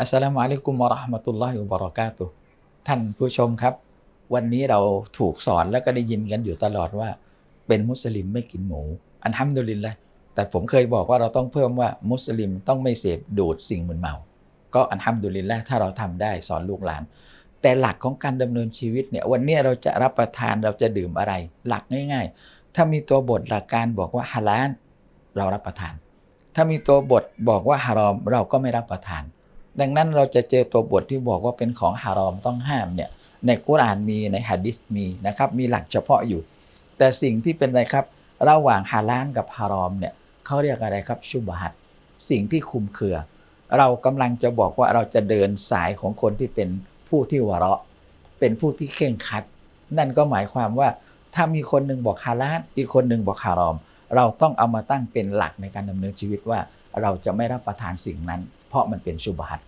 อัสลามุอะลัยกุมวะราะห์มะตุลลอฮิวะบะเราะกาตุท่านผู้ชมครับ วันนี้เราถูกสอนแล้วก็ได้ยินกันอยู่ตลอดว่า เป็นมุสลิมไม่กินหมู อันฮัมดุลิลละแต่ผมเคยบอกว่าเราต้องเพิ่มว่ามุสลิมต้องไม่เสพดูดสิ่งมึนเมา ก็อันฮัมดุลิลละถ้าเราทำได้สอนลูกหลาน แต่หลักของการดำเนินชีวิตเนี่ยวันนี้เราจะรับประทานเราจะดื่มอะไร หลักง่าย ๆ ถ้ามีตัวบทหลักการบอกว่าฮาลาลเรารับประทาน ถ้ามีตัวบทบอกว่าฮารอมเราก็ไม่รับประทาน ดังนั้นเราจะเจอตัวบทที่บอกว่าเป็นของฮารอมต้องห้ามเนี่ยในกุรานมีในฮะดิษมีนะครับมีหลักเฉพาะอยู่ แต่สิ่งที่เป็นอะไรครับ ระหว่างฮาลาลกับฮารอมเนี่ยเขาเรียกอะไรครับชุบฮัดสิ่งที่คุมเครือ เรากำลังจะบอกว่าเราจะเดินสายของคนที่เป็นผู้ที่วะเราะ เป็นผู้ที่เข่งคัด นั่นก็หมายความว่าถ้ามีคนหนึ่งบอกฮาลาลอีกคนหนึ่งบอกฮารอม เราต้องเอามาตั้งเป็นหลักในการดำเนินชีวิตว่าเราจะไม่รับประทานสิ่งนั้น ราะมันเป็นชุบฮัต